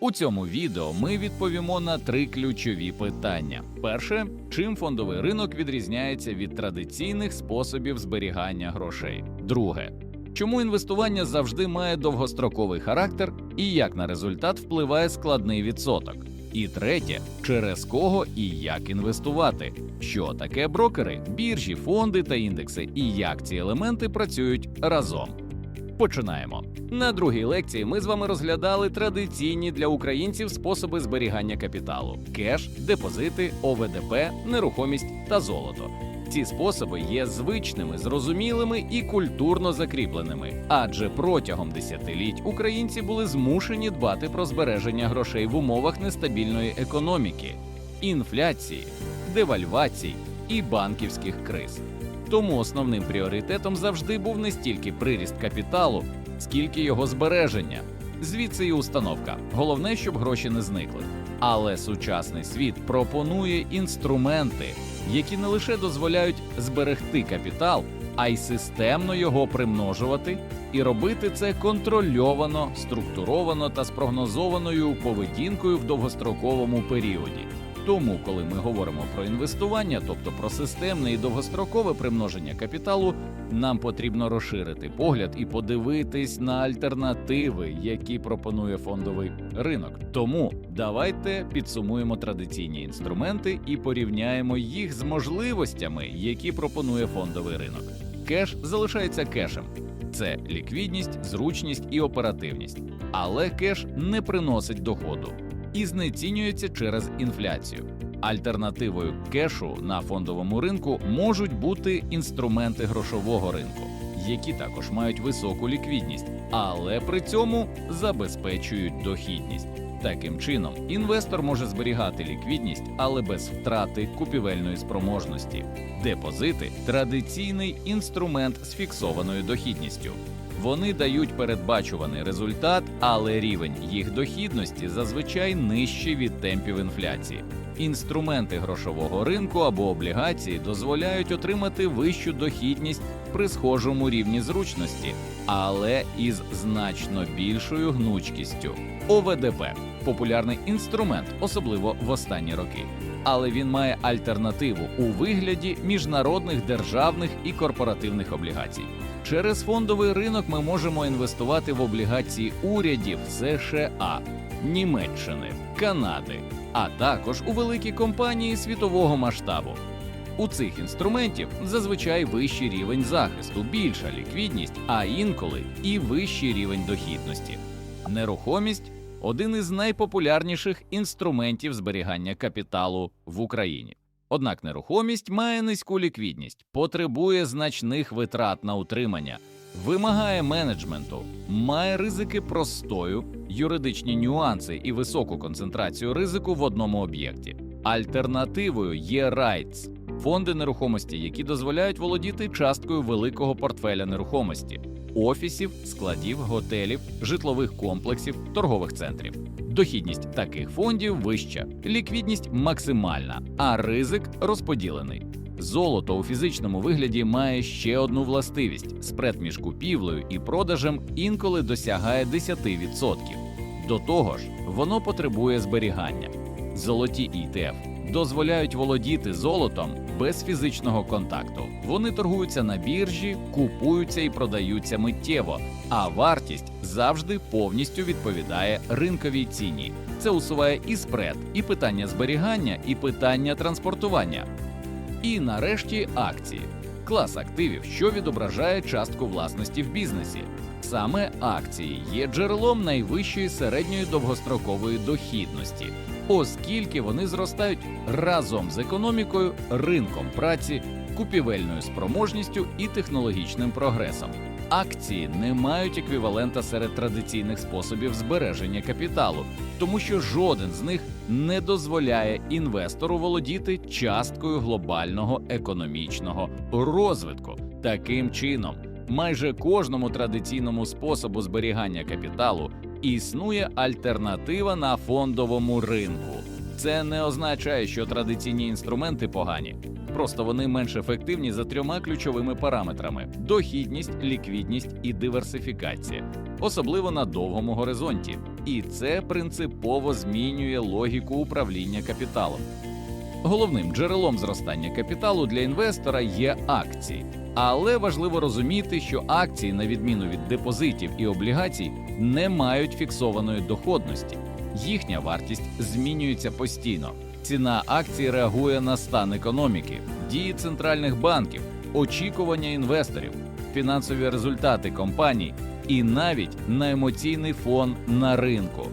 У цьому відео ми відповімо на три ключові питання: перше, чим фондовий ринок відрізняється від традиційних способів зберігання грошей. Друге, чому інвестування завжди має довгостроковий характер і як на результат впливає складний відсоток. І третє, через кого і як інвестувати, що таке брокери, біржі, фонди та індекси, і як ці елементи працюють разом. Починаємо. На другій лекції ми з вами розглядали традиційні для українців способи зберігання капіталу: кеш, депозити, ОВДП, нерухомість та золото. Ці способи є звичними, зрозумілими і культурно закріпленими, адже протягом десятиліть українці були змушені дбати про збереження грошей в умовах нестабільної економіки, інфляції, девальвацій і банківських криз. Тому основним пріоритетом завжди був не стільки приріст капіталу, скільки його збереження. Звідси і установка. Головне, щоб гроші не зникли. Але сучасний світ пропонує інструменти, які не лише дозволяють зберегти капітал, а й системно його примножувати і робити це контрольовано, структуровано та спрогнозованою поведінкою в довгостроковому періоді. Тому, коли ми говоримо про інвестування, тобто про системне і довгострокове примноження капіталу, нам потрібно розширити погляд і подивитись на альтернативи, які пропонує фондовий ринок. Тому давайте підсумуємо традиційні інструменти і порівняємо їх з можливостями, які пропонує фондовий ринок. Кеш залишається кешем. Це ліквідність, зручність і оперативність, але кеш не приносить доходу і знецінюється через інфляцію. Альтернативою кешу на фондовому ринку можуть бути інструменти грошового ринку, які також мають високу ліквідність, але при цьому забезпечують дохідність. Таким чином, інвестор може зберігати ліквідність, але без втрати купівельної спроможності. Депозити традиційний інструмент з фіксованою дохідністю. Вони дають передбачуваний результат, але рівень їх дохідності зазвичай нижчий від темпів інфляції. Інструменти грошового ринку або облігації дозволяють отримати вищу дохідність при схожому рівні зручності, але із значно більшою гнучкістю. ОВДП популярний інструмент, особливо в останні роки. Але він має альтернативу у вигляді міжнародних державних і корпоративних облігацій. Через фондовий ринок ми можемо інвестувати в облігації урядів США, Німеччини, Канади, а також у великі компанії світового масштабу. У цих інструментів зазвичай вищий рівень захисту, більша ліквідність, а інколи і вищий рівень дохідності. Нерухомість один із найпопулярніших інструментів зберігання капіталу в Україні. Однак нерухомість має низьку ліквідність, потребує значних витрат на утримання, вимагає менеджменту, має ризики простою, юридичні нюанси і високу концентрацію ризику в одному об'єкті. Альтернативою є REITs – фонди нерухомості, які дозволяють володіти часткою великого портфеля нерухомості, офісів, складів, готелів, житлових комплексів, торгових центрів. Дохідність таких фондів вища, ліквідність максимальна, а ризик розподілений. Золото у фізичному вигляді має ще одну властивість: спред між купівлею і продажем інколи досягає 10%. До того ж, воно потребує зберігання. Золоті ETF дозволяють володіти золотом без фізичного контакту. Вони торгуються на біржі, купуються і продаються миттєво, а вартість завжди повністю відповідає ринковій ціні. Це усуває і спред, і питання зберігання, і питання транспортування. І нарешті акції клас активів, що відображає частку власності в бізнесі. Саме акції є джерелом найвищої середньої довгострокової дохідності, оскільки вони зростають разом з економікою, ринком праці, купівельною спроможністю і технологічним прогресом. Акції не мають еквівалента серед традиційних способів збереження капіталу, тому що жоден з них не дозволяє інвестору володіти часткою глобального економічного розвитку. Таким чином, майже кожному традиційному способу зберігання капіталу існує альтернатива на фондовому ринку. Це не означає, що традиційні інструменти погані. Просто вони менш ефективні за трьома ключовими параметрами: дохідність, ліквідність і диверсифікація, особливо на довгому горизонті. І це принципово змінює логіку управління капіталом. Головним джерелом зростання капіталу для інвестора є акції, але важливо розуміти, що акції, на відміну від депозитів і облігацій, не мають фіксованої доходності. Їхня вартість змінюється постійно. Ціна акцій реагує на стан економіки, дії центральних банків, очікування інвесторів, фінансові результати компаній і навіть на емоційний фон на ринку.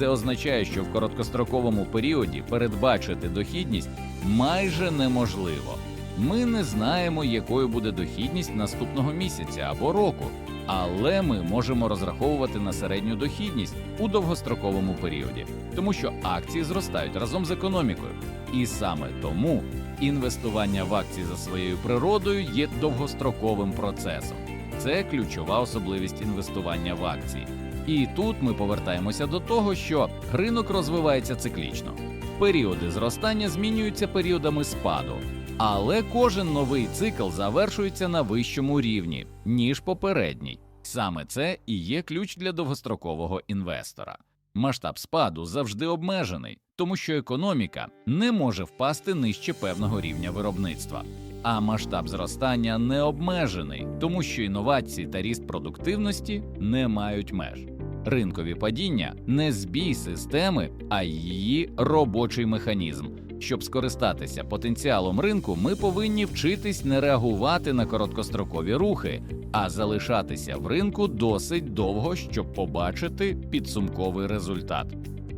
Це означає, що в короткостроковому періоді передбачити дохідність майже неможливо. Ми не знаємо, якою буде дохідність наступного місяця або року, але ми можемо розраховувати на середню дохідність у довгостроковому періоді, тому що акції зростають разом з економікою. І саме тому інвестування в акції за своєю природою є довгостроковим процесом. Це ключова особливість інвестування в акції. І тут ми повертаємося до того, що ринок розвивається циклічно. Періоди зростання змінюються періодами спаду, але кожен новий цикл завершується на вищому рівні, ніж попередній. Саме це і є ключ для довгострокового інвестора. Масштаб спаду завжди обмежений, тому що економіка не може впасти нижче певного рівня виробництва. А масштаб зростання не обмежений, тому що інновації та ріст продуктивності не мають меж. Ринкові падіння не збій системи, а її робочий механізм. Щоб скористатися потенціалом ринку, ми повинні вчитись не реагувати на короткострокові рухи, а залишатися в ринку досить довго, щоб побачити підсумковий результат.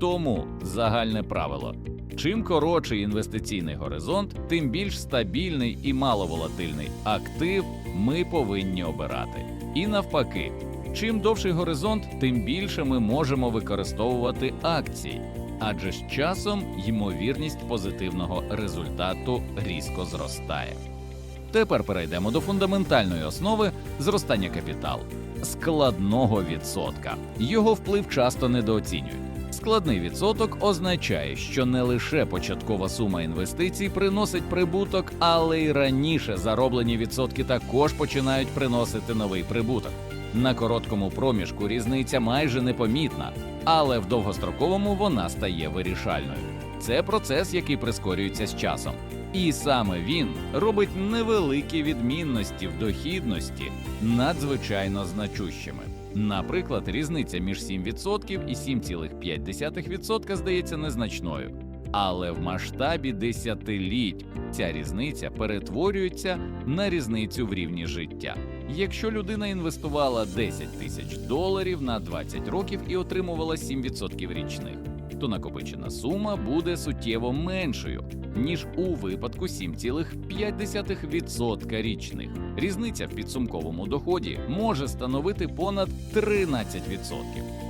Тому загальне правило: чим коротший інвестиційний горизонт, тим більш стабільний і маловолатильний актив ми повинні обирати. І навпаки, чим довший горизонт, тим більше ми можемо використовувати акції, адже з часом ймовірність позитивного результату різко зростає. Тепер перейдемо до фундаментальної основи зростання капіталу складного відсотка. Його вплив часто недооцінюють. Складний відсоток означає, що не лише початкова сума інвестицій приносить прибуток, але й раніше зароблені відсотки також починають приносити новий прибуток. На короткому проміжку різниця майже непомітна, але в довгостроковому вона стає вирішальною. Це процес, який прискорюється з часом. І саме він робить невеликі відмінності в дохідності надзвичайно значущими. Наприклад, різниця між 7% і 7,5% здається незначною. Але в масштабі десятиліть ця різниця перетворюється на різницю в рівні життя. Якщо людина інвестувала 10 тисяч доларів на 20 років і отримувала 7% річних, то накопичена сума буде суттєво меншою, ніж у випадку 7,5% річних. Різниця в підсумковому доході може становити понад 13%.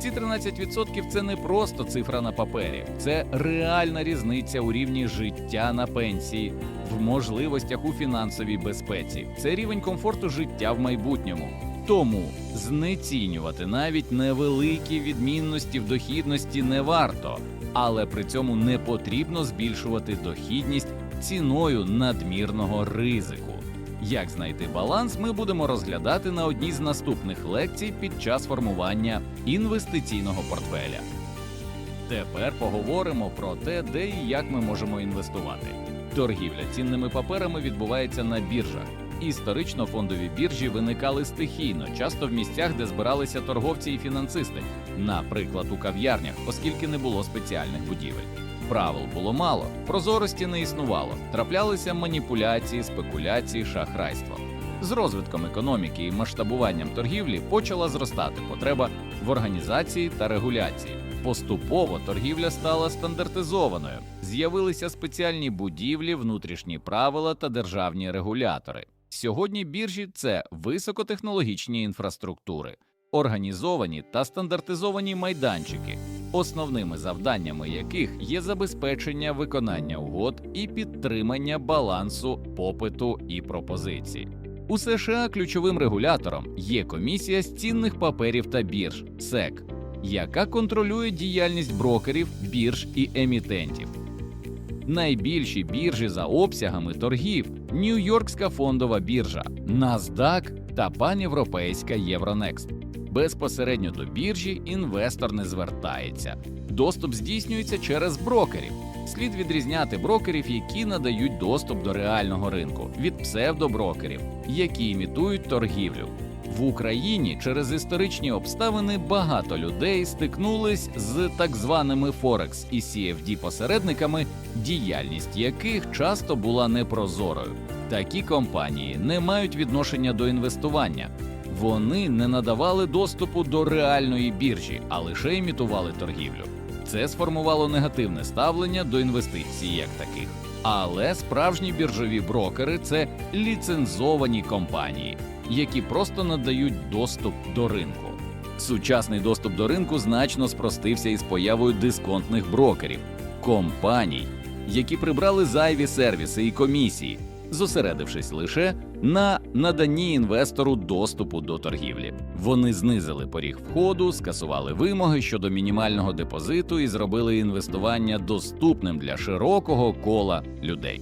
Ці 13% це не просто цифра на папері, це реальна різниця у рівні життя на пенсії, в можливостях у фінансовій безпеці. Це рівень комфорту життя в майбутньому. Тому знецінювати навіть невеликі відмінності в дохідності не варто, але при цьому не потрібно збільшувати дохідність ціною надмірного ризику. Як знайти баланс, ми будемо розглядати на одній з наступних лекцій під час формування інвестиційного портфеля. Тепер поговоримо про те, де і як ми можемо інвестувати. Торгівля цінними паперами відбувається на біржах. Історично фондові біржі виникали стихійно, часто в місцях, де збиралися торговці і фінансисти, наприклад, у кав'ярнях, оскільки не було спеціальних будівель. Правил було мало, прозорості не існувало, траплялися маніпуляції, спекуляції, шахрайство. З розвитком економіки і масштабуванням торгівлі почала зростати потреба в організації та регуляції. Поступово торгівля стала стандартизованою. З'явилися спеціальні будівлі, внутрішні правила та державні регулятори. Сьогодні біржі це високотехнологічні інфраструктури, організовані та стандартизовані майданчики, основними завданнями яких є забезпечення виконання угод і підтримання балансу попиту і пропозиції. У США ключовим регулятором є комісія з цінних паперів та бірж СЕК, яка контролює діяльність брокерів, бірж і емітентів. найбільші біржі за обсягами торгів, Нью-Йоркська фондова біржа, NASDAQ та панєвропейська Євронекст. Безпосередньо до біржі інвестор не звертається. Доступ здійснюється через брокерів. Слід відрізняти брокерів, які надають доступ до реального ринку, від псевдоброкерів, які імітують торгівлю. В Україні через історичні обставини багато людей стикнулись з так званими Форекс і CFD посередниками, діяльність яких часто була непрозорою. Такі компанії не мають відношення до інвестування. Вони не надавали доступу до реальної біржі, а лише імітували торгівлю. Це сформувало негативне ставлення до інвестицій як таких. Але справжні біржові брокери це ліцензовані компанії, які просто надають доступ до ринку. Сучасний доступ до ринку значно спростився із появою дисконтних брокерів, компаній, які прибрали зайві сервіси і комісії, зосередившись лише на наданні інвестору доступу до торгівлі. Вони знизили поріг входу, скасували вимоги щодо мінімального депозиту і зробили інвестування доступним для широкого кола людей.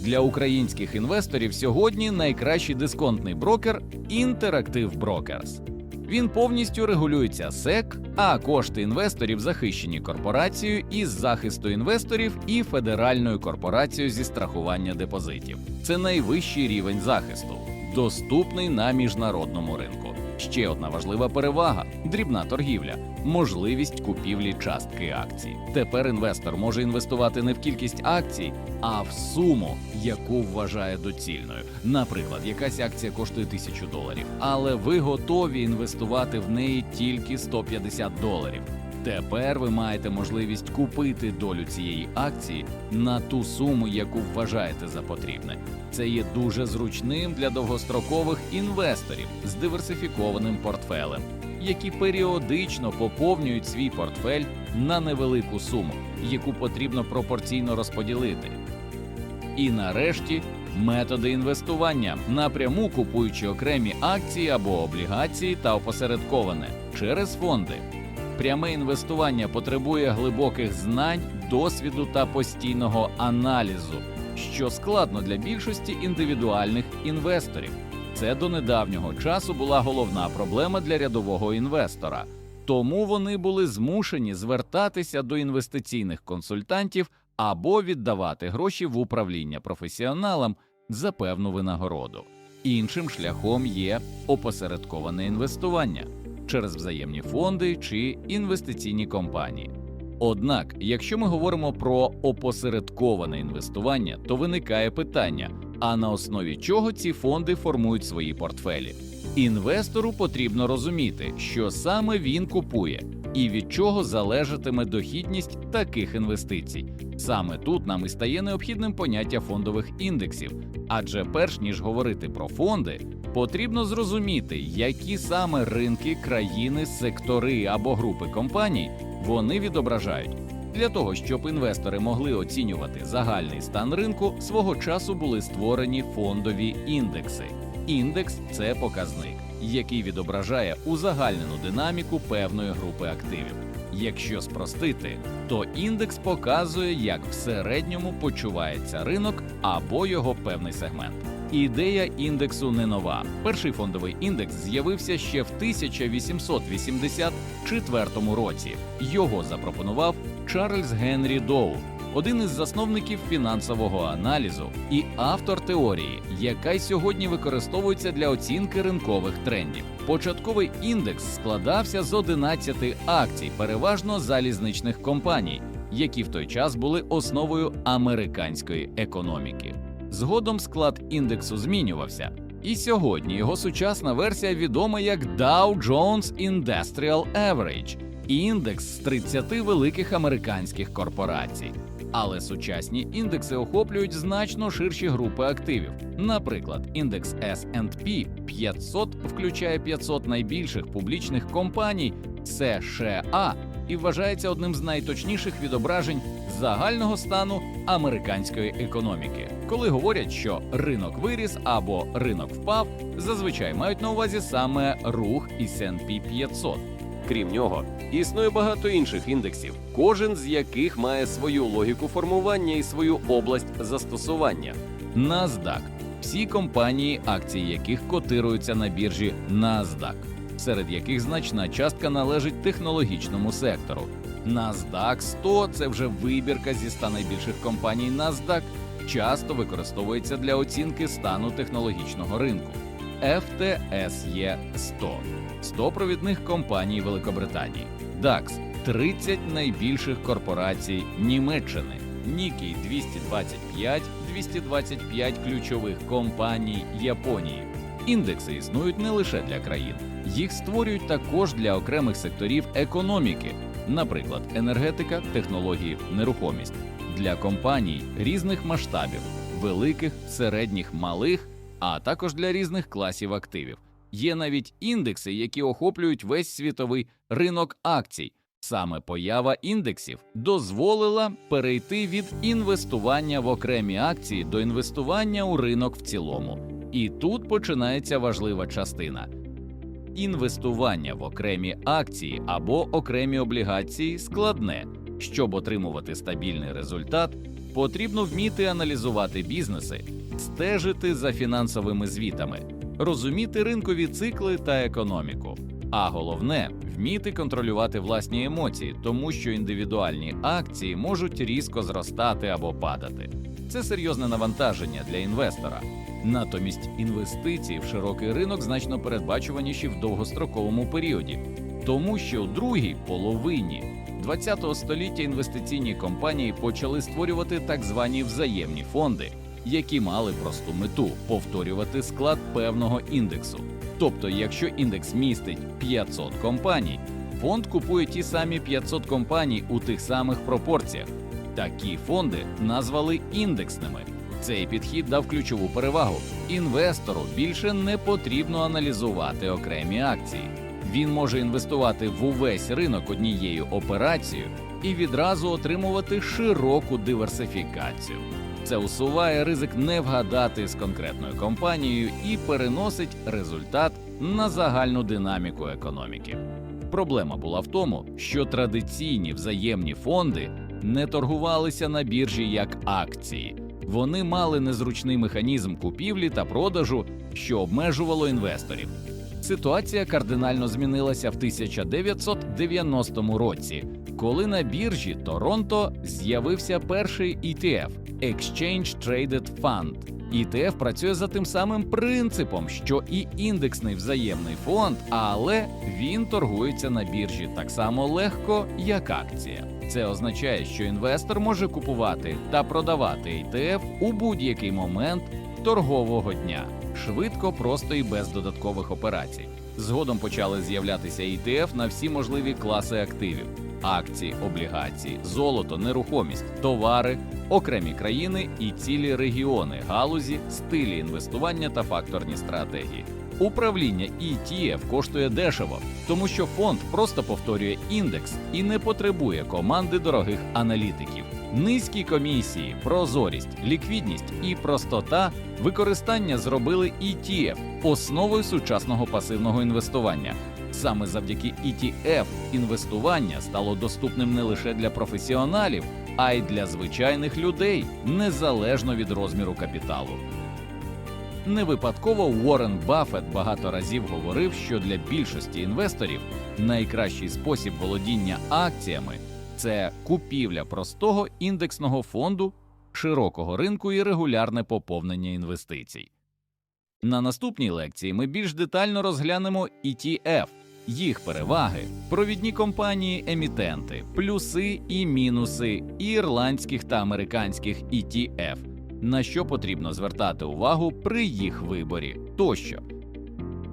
Для українських інвесторів сьогодні найкращий дисконтний брокер Interactive Brokers. Він повністю регулюється SEC, а кошти інвесторів захищені корпорацією із захисту інвесторів і Федеральною корпорацією зі страхування депозитів. Це найвищий рівень захисту, доступний на міжнародному ринку. Ще одна важлива перевага дрібна торгівля, можливість купівлі частки акцій. Тепер інвестор може інвестувати не в кількість акцій, а в суму, яку вважає доцільною. Наприклад, якась акція коштує тисячу доларів, але ви готові інвестувати в неї тільки 150 доларів. Тепер ви маєте можливість купити долю цієї акції на ту суму, яку вважаєте за потрібне. Це є дуже зручним для довгострокових інвесторів з диверсифікованим портфелем, які періодично поповнюють свій портфель на невелику суму, яку потрібно пропорційно розподілити. І нарешті методи інвестування, напряму купуючи окремі акції або облігації та опосередковане через фонди. Пряме інвестування потребує глибоких знань, досвіду та постійного аналізу, що складно для більшості індивідуальних інвесторів. Це до недавнього часу була головна проблема для рядового інвестора. Тому вони були змушені звертатися до інвестиційних консультантів або віддавати гроші в управління професіоналам за певну винагороду. Іншим шляхом є опосередковане інвестування через взаємні фонди чи інвестиційні компанії. Однак, якщо ми говоримо про опосередковане інвестування, то виникає питання: а на основі чого ці фонди формують свої портфелі? Інвестору потрібно розуміти, що саме він купує і від чого залежатиме дохідність таких інвестицій. Саме тут нам і стає необхідним поняття фондових індексів, адже перш ніж говорити про фонди, потрібно зрозуміти, які саме ринки, країни, сектори або групи компаній вони відображають. Для того щоб інвестори могли оцінювати загальний стан ринку, свого часу були створені фондові індекси. Індекс це показник, який відображає узагальнену динаміку певної групи активів. Якщо спростити, то індекс показує, як в середньому почувається ринок або його певний сегмент. Ідея індексу не нова. Перший фондовий індекс з'явився ще в 1884 році. Його запропонував Чарльз Генрі Доу, один із засновників фінансового аналізу і автор теорії, яка й сьогодні використовується для оцінки ринкових трендів. Початковий індекс складався з 11 акцій, переважно залізничних компаній, які в той час були основою американської економіки. Згодом склад індексу змінювався, і сьогодні його сучасна версія відома як Dow Jones Industrial Average – індекс з 30 великих американських корпорацій. Але сучасні індекси охоплюють значно ширші групи активів. Наприклад, індекс S&P 500 включає 500 найбільших публічних компаній США і вважається одним з найточніших відображень загального стану американської економіки. Коли говорять, що ринок виріс або ринок впав, зазвичай мають на увазі саме рух S&P 500. Крім нього, існує багато інших індексів, кожен з яких має свою логіку формування і свою область застосування. NASDAQ – всі компанії, акції яких котируються на біржі NASDAQ, серед яких значна частка належить технологічному сектору. NASDAQ 100 – це вже вибірка зі 100 найбільших компаній NASDAQ, часто використовується для оцінки стану технологічного ринку. FTSE 100 – 100 провідних компаній Великобританії. DAX – 30 найбільших корпорацій Німеччини. Nikkei 225 – 225 ключових компаній Японії. Індекси існують не лише для країн, їх створюють також для окремих секторів економіки, наприклад, енергетика, технології, нерухомість, для компаній різних масштабів, великих, середніх, малих, а також для різних класів активів. Є навіть індекси, які охоплюють весь світовий ринок акцій. Саме поява індексів дозволила перейти від інвестування в окремі акції до інвестування у ринок в цілому. І тут починається важлива частина. Інвестування в окремі акції або окремі облігації складне. Щоб отримувати стабільний результат, потрібно вміти аналізувати бізнеси, стежити за фінансовими звітами, розуміти ринкові цикли та економіку. А головне вміти контролювати власні емоції, тому що індивідуальні акції можуть різко зростати або падати. Це серйозне навантаження для інвестора. Натомість інвестиції в широкий ринок значно передбачуваніші в довгостроковому періоді, тому що у другій половині ХХ століття інвестиційні компанії почали створювати так звані взаємні фонди, які мали просту мету повторювати склад певного індексу. Тобто, якщо індекс містить 500 компаній, фонд купує ті самі 500 компаній у тих самих пропорціях. Такі фонди назвали індексними. Цей підхід дав ключову перевагу. Інвестору більше не потрібно аналізувати окремі акції. Він може інвестувати в увесь ринок однією операцією і відразу отримувати широку диверсифікацію. Це усуває ризик не вгадати з конкретною компанією і переносить результат на загальну динаміку економіки. Проблема була в тому, що традиційні взаємні фонди не торгувалися на біржі як акції. Вони мали незручний механізм купівлі та продажу, що обмежувало інвесторів. Ситуація кардинально змінилася в 1990 році, коли на біржі Торонто з'явився перший ETF – Exchange Traded Fund. ETF працює за тим самим принципом, що і індексний взаємний фонд, але він торгується на біржі так само легко, як акція. Це означає, що інвестор може купувати та продавати ETF у будь-який момент торгового дня, швидко, просто і без додаткових операцій. Згодом почали з'являтися ETF на всі можливі класи активів: акції, облігації, золото, нерухомість, товари, окремі країни і цілі регіони, галузі, стилі інвестування та факторні стратегії. Управління ETF коштує дешево, тому що фонд просто повторює індекс і не потребує команди дорогих аналітиків. Низькі комісії, прозорість, ліквідність і простота використання зробили ETF основою сучасного пасивного інвестування. Саме завдяки ETF інвестування стало доступним не лише для професіоналів, а й для звичайних людей, незалежно від розміру капіталу. Не випадково Уоррен Баффет багато разів говорив, що для більшості інвесторів найкращий спосіб володіння акціями це купівля простого індексного фонду, широкого ринку і регулярне поповнення інвестицій. На наступній лекції ми більш детально розглянемо ETF, їх переваги, провідні компанії емітенти, плюси і мінуси ірландських та американських ETF, на що потрібно звертати увагу при їх виборі тощо.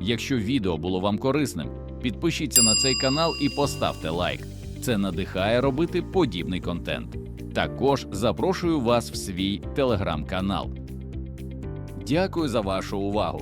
Якщо відео було вам корисним, підпишіться на цей канал і поставте лайк. Це надихає робити подібний контент. Також запрошую вас в свій телеграм-канал. Дякую за вашу увагу.